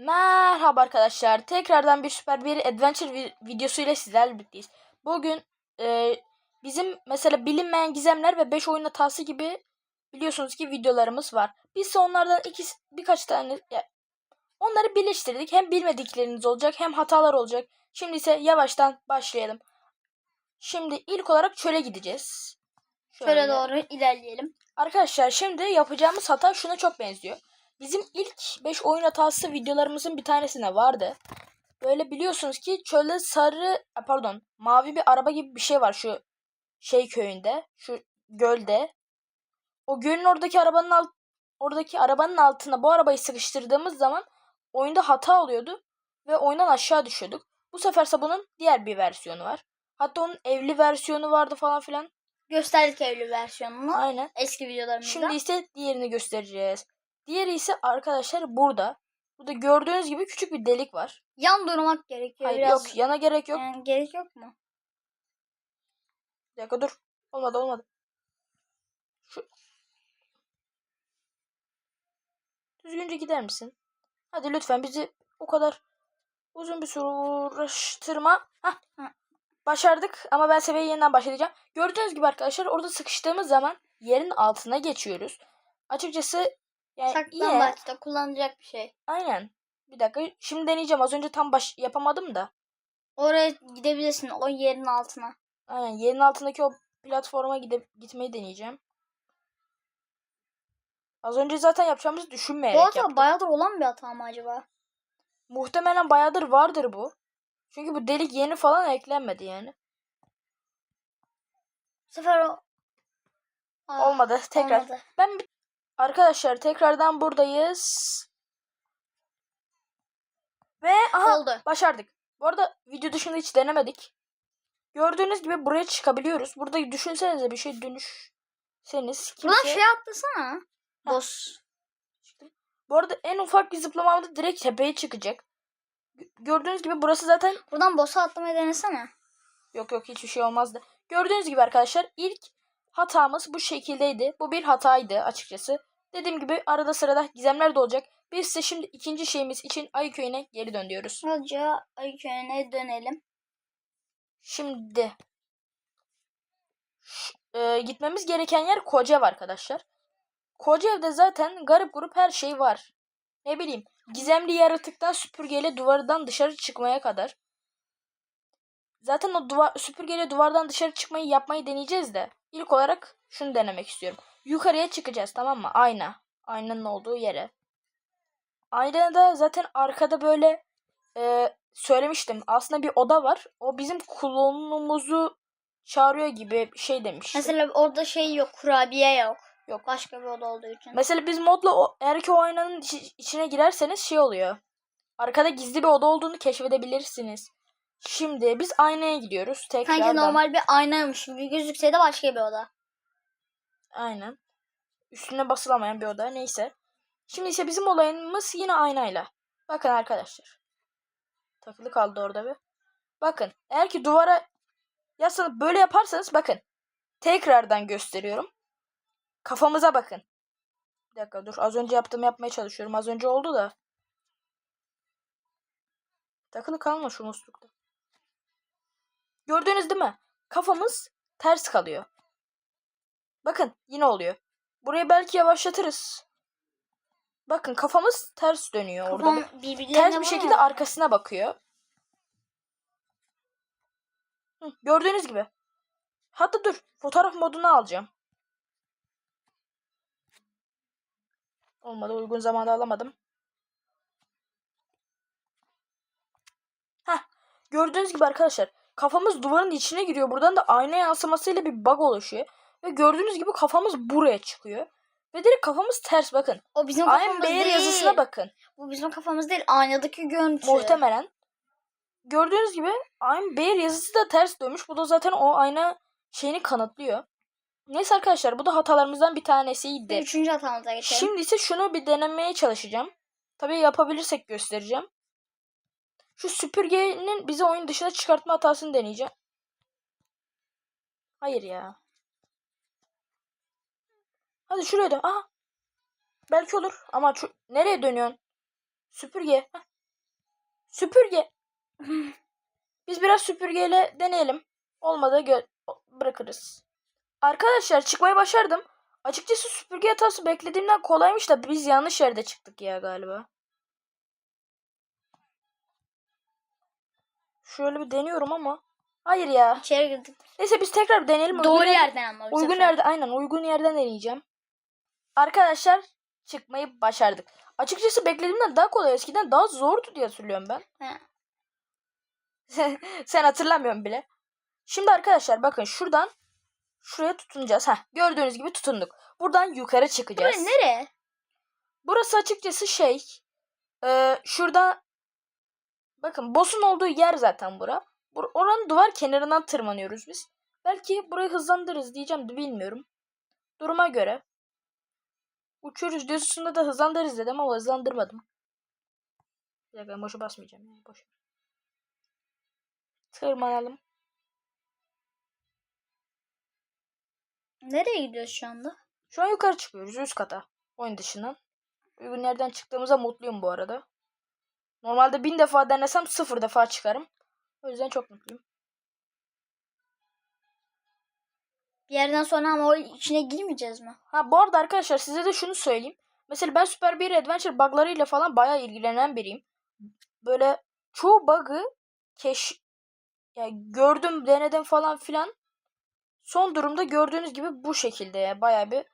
Merhaba arkadaşlar. Tekrardan bir süper bir adventure vi- videosu ile sizlerle birlikteyiz. Bugün e, bizim mesela bilinmeyen gizemler ve 5 oyun hatası gibi biliyorsunuz ki videolarımız var. Biz ise onlardan iki, birkaç tane ya, onları birleştirdik. Hem bilmedikleriniz olacak hem hatalar olacak. Şimdi ise yavaştan başlayalım. Şimdi ilk olarak çöle gideceğiz. Şöyle doğru ilerleyelim. Arkadaşlar şimdi yapacağımız hata şuna çok benziyor. Bizim ilk 5 oyun hatası videolarımızın bir tanesine vardı. Böyle biliyorsunuz ki çölde sarı pardon mavi bir araba gibi bir şey var şu şey köyünde. Şu gölde. O gölün oradaki arabanın alt, oradaki arabanın altına bu arabayı sıkıştırdığımız zaman oyunda hata oluyordu ve oyundan aşağı düşüyorduk. Bu seferse bunun diğer bir versiyonu var. Hatta onun evli versiyonu vardı falan filan. Gösterdik evli versiyonunu. Aynen. Eski videolarımızda. Şimdi ise diğerini göstereceğiz. Diğeri ise arkadaşlar burada. Burada gördüğünüz gibi küçük bir delik var. Yan durmak gerekiyor Hayır biraz. yok yana gerek yok. Yani gerek yok mu? Bir dakika dur. Olmadı olmadı. Şu. Düzgünce gider misin? Hadi lütfen bizi o kadar uzun bir süre uğraştırma. Hah. Başardık ama ben seviyeye yeniden başlayacağım. Gördüğünüz gibi arkadaşlar orada sıkıştığımız zaman yerin altına geçiyoruz. Açıkçası yani. Saklambaçta kullanacak bir şey. Aynen. Bir dakika. Şimdi deneyeceğim. Az önce tam baş yapamadım da. Oraya gidebilirsin o yerin altına. Aynen. Yerin altındaki o platforma gidip gitmeyi deneyeceğim. Az önce zaten yapacağımızı düşünmeyerek Bu hata yaptım. bayağıdır olan bir hata mı acaba? Muhtemelen bayağıdır vardır bu. Çünkü bu delik yeni falan eklenmedi yani. Bu sefer o... Ah, Olmadı. Tekrar. olmadı. Ben bir... Arkadaşlar tekrardan buradayız. Ve aha Oldu. başardık. Bu arada video dışında hiç denemedik. Gördüğünüz gibi buraya çıkabiliyoruz. Burada düşünsenize bir şey dönüşseniz. Kimse- şey atlasana. Boss. Bu arada en ufak bir zıplamamda direkt tepeye çıkacak. Gö- Gördüğünüz gibi burası zaten Buradan boss'a atlamayı denesene. yok yok hiçbir şey olmazdı. Gördüğünüz gibi arkadaşlar ilk hatamız bu şekildeydi. Bu bir hataydı açıkçası. Dediğim gibi arada sırada gizemler de olacak. Biz ise şimdi ikinci şeyimiz için Ayı Köyü'ne geri dön diyoruz. Hızlıca Ayıköy'üne dönelim. Şimdi e, gitmemiz gereken yer Kocaev arkadaşlar. Kocaev'de zaten garip grup her şey var. Ne bileyim gizemli yaratıktan süpürgeyle duvardan dışarı çıkmaya kadar. Zaten o duvar, süpürgeyle duvardan dışarı çıkmayı yapmayı deneyeceğiz de. İlk olarak şunu denemek istiyorum. Yukarıya çıkacağız tamam mı? Ayna. Aynanın olduğu yere. Aynada zaten arkada böyle e, söylemiştim. Aslında bir oda var. O bizim klonumuzu çağırıyor gibi şey demiş. Mesela orada şey yok. Kurabiye yok. Yok. Başka bir oda olduğu için. Mesela biz modla o, eğer ki o aynanın içi- içine girerseniz şey oluyor. Arkada gizli bir oda olduğunu keşfedebilirsiniz. Şimdi biz aynaya gidiyoruz tekrardan. Sanki normal bir aynaymış gibi gözükse de başka bir oda. Aynen. Üstüne basılamayan bir oda neyse. Şimdi ise bizim olayımız yine aynayla. Bakın arkadaşlar. Takılı kaldı orada bir. Bakın eğer ki duvara yaslanıp böyle yaparsanız bakın. Tekrardan gösteriyorum. Kafamıza bakın. Bir dakika dur. Az önce yaptığımı yapmaya çalışıyorum. Az önce oldu da. Takılı kalma şu muslukta. Gördünüz değil mi? Kafamız ters kalıyor. Bakın yine oluyor. Burayı belki yavaşlatırız. Bakın kafamız ters dönüyor orada. Kafam birbirlerine Ters bir şekilde ya. arkasına bakıyor. Hı, gördüğünüz gibi. Hatta dur. Fotoğraf modunu alacağım. Olmadı. Uygun zamanda alamadım. Heh. Gördüğünüz gibi arkadaşlar. Kafamız duvarın içine giriyor. Buradan da ayna yansımasıyla bir bug oluşuyor. Ve gördüğünüz gibi kafamız buraya çıkıyor. Ve direkt kafamız ters bakın. O bizim I'm kafamız Bear değil. yazısına bakın. Bu bizim kafamız değil. Aynadaki görüntü. Muhtemelen. Gördüğünüz gibi I'm Bear yazısı da ters dönmüş. Bu da zaten o ayna şeyini kanıtlıyor. Neyse arkadaşlar bu da hatalarımızdan bir tanesiydi. Üçüncü hatamıza geçelim. Şimdi ise şunu bir denemeye çalışacağım. Tabii yapabilirsek göstereceğim. Şu süpürgenin bizi oyun dışına çıkartma hatasını deneyeceğim. Hayır ya. Hadi şuraya dön. Aha. Belki olur ama şu... nereye dönüyorsun? Süpürge. Heh. Süpürge. Biz biraz süpürgeyle deneyelim. Olmadı bırakırız. Arkadaşlar çıkmayı başardım. Açıkçası süpürge hatası beklediğimden kolaymış da biz yanlış yerde çıktık ya galiba. Şöyle bir deniyorum ama. Hayır ya. İçeri girdik. Neyse biz tekrar bir deneyelim. Doğru Uygun yer- yerden ama Uygun sefer. yerde aynen uygun yerden deneyeceğim. Arkadaşlar çıkmayı başardık. Açıkçası beklediğimden daha kolay. Eskiden daha zordu diye hatırlıyorum ben. Sen hatırlamıyorsun bile. Şimdi arkadaşlar bakın şuradan şuraya tutunacağız. Heh, gördüğünüz gibi tutunduk. Buradan yukarı çıkacağız. Burası nereye? Burası açıkçası şey. E, şurada bakın boss'un olduğu yer zaten bura. Bur oranın duvar kenarından tırmanıyoruz biz. Belki burayı hızlandırırız diyeceğim de bilmiyorum. Duruma göre. Uçuyoruz düzüsünde de hızlandırırız dedim ama hızlandırmadım. Bir dakika boşa basmayacağım. Yani. Boş. Tırmanalım. Nereye gidiyoruz şu anda? Şu an yukarı çıkıyoruz üst kata. Oyun dışından. Uygun yerden çıktığımıza mutluyum bu arada. Normalde bin defa denesem sıfır defa çıkarım. O yüzden çok mutluyum. Bir yerden sonra ama o içine girmeyeceğiz mi? Ha bu arada arkadaşlar size de şunu söyleyeyim. Mesela ben Super bir Adventure buglarıyla falan bayağı ilgilenen biriyim. Böyle çoğu bug'ı keş yani gördüm, denedim falan filan. Son durumda gördüğünüz gibi bu şekilde ya bayağı bir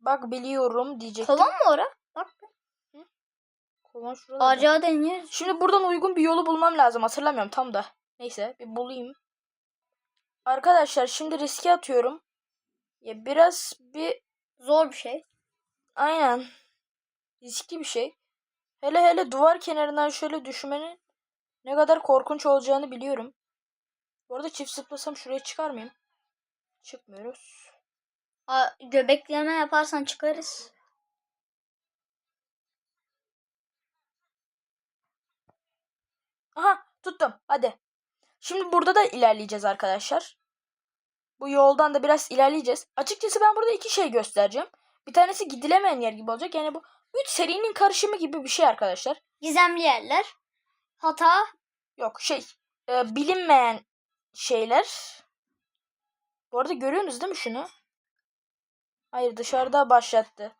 bug biliyorum diyecektim. Kovan mı ora? Bak Kovan şurada. ağaca deniyoruz. Şimdi buradan uygun bir yolu bulmam lazım. Hatırlamıyorum tam da. Neyse bir bulayım. Arkadaşlar şimdi riske atıyorum. Ya biraz bir Zor bir şey. aynen riskli bir şey. Hele hele duvar kenarından şöyle düşmenin ne kadar korkunç olacağını biliyorum. Bu arada çift zıplasam şuraya çıkar mıyım? Çıkmıyoruz. Aa, göbekleme yaparsan çıkarız. Aha tuttum. Hadi. Şimdi burada da ilerleyeceğiz arkadaşlar. Bu yoldan da biraz ilerleyeceğiz. Açıkçası ben burada iki şey göstereceğim. Bir tanesi gidilemeyen yer gibi olacak. Yani bu üç serinin karışımı gibi bir şey arkadaşlar. Gizemli yerler. Hata. Yok şey e, bilinmeyen şeyler. Bu arada görüyorsunuz değil mi şunu? Hayır dışarıda başlattı.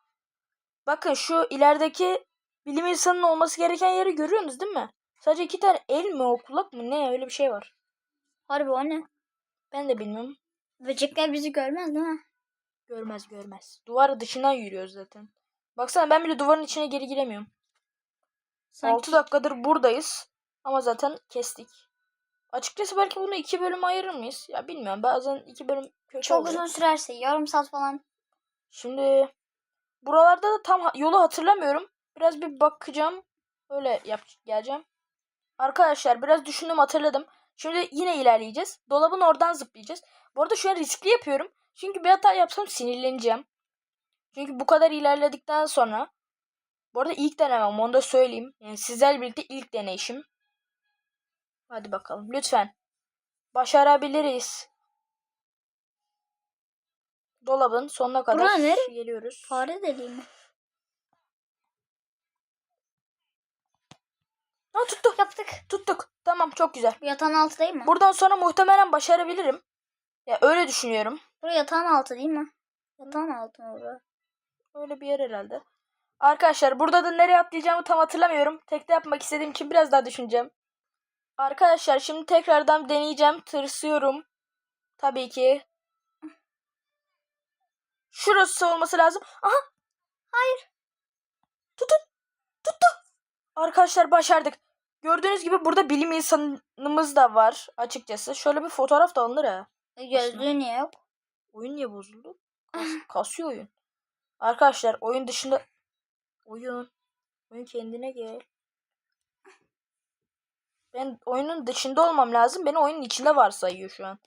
Bakın şu ilerideki bilim insanının olması gereken yeri görüyorsunuz değil mi? Sadece iki tane el mi o kulak mı ne öyle bir şey var. Harbi o ne? Ben de bilmiyorum. Böcekler bizi görmez değil mi? Görmez görmez. Duvar dışından yürüyoruz zaten. Baksana ben bile duvarın içine geri giremiyorum. Sanki 6 dakikadır buradayız. Ama zaten kestik. Açıkçası belki bunu iki bölüm ayırır mıyız? Ya bilmiyorum. Bazen iki bölüm kötü çok oluyor. uzun sürerse yarım saat falan. Şimdi buralarda da tam yolu hatırlamıyorum. Biraz bir bakacağım. Öyle yap geleceğim. Arkadaşlar biraz düşündüm hatırladım. Şimdi yine ilerleyeceğiz. Dolabın oradan zıplayacağız. Bu arada şu an riskli yapıyorum. Çünkü bir hata yapsam sinirleneceğim. Çünkü bu kadar ilerledikten sonra bu arada ilk denemem onu da söyleyeyim. Yani sizlerle birlikte ilk deneyişim. Hadi bakalım lütfen. Başarabiliriz. Dolabın sonuna kadar nere? geliyoruz. Fare deliği mi? Ha tuttuk. Yaptık. Tuttuk. Tamam çok güzel. Bu yatağın altı değil mi? Buradan sonra muhtemelen başarabilirim. Ya öyle düşünüyorum. Burası yatağın altı değil mi? Yatağın altı mı burası? Öyle bir yer herhalde. Arkadaşlar burada da nereye atlayacağımı tam hatırlamıyorum. Tekte yapmak istediğim için biraz daha düşüneceğim. Arkadaşlar şimdi tekrardan deneyeceğim. Tırsıyorum. Tabii ki. Şurası olması lazım. Aha. Hayır. Tutun. Tuttu. Arkadaşlar başardık. Gördüğünüz gibi burada bilim insanımız da var açıkçası. Şöyle bir fotoğraf da alınır ha. E, Gözlüğü niye yok? Oyun niye bozuldu? Kas- kasıyor oyun. Arkadaşlar oyun dışında oyun oyun kendine gel. Ben oyunun dışında olmam lazım. Beni oyunun içinde varsayıyor şu an.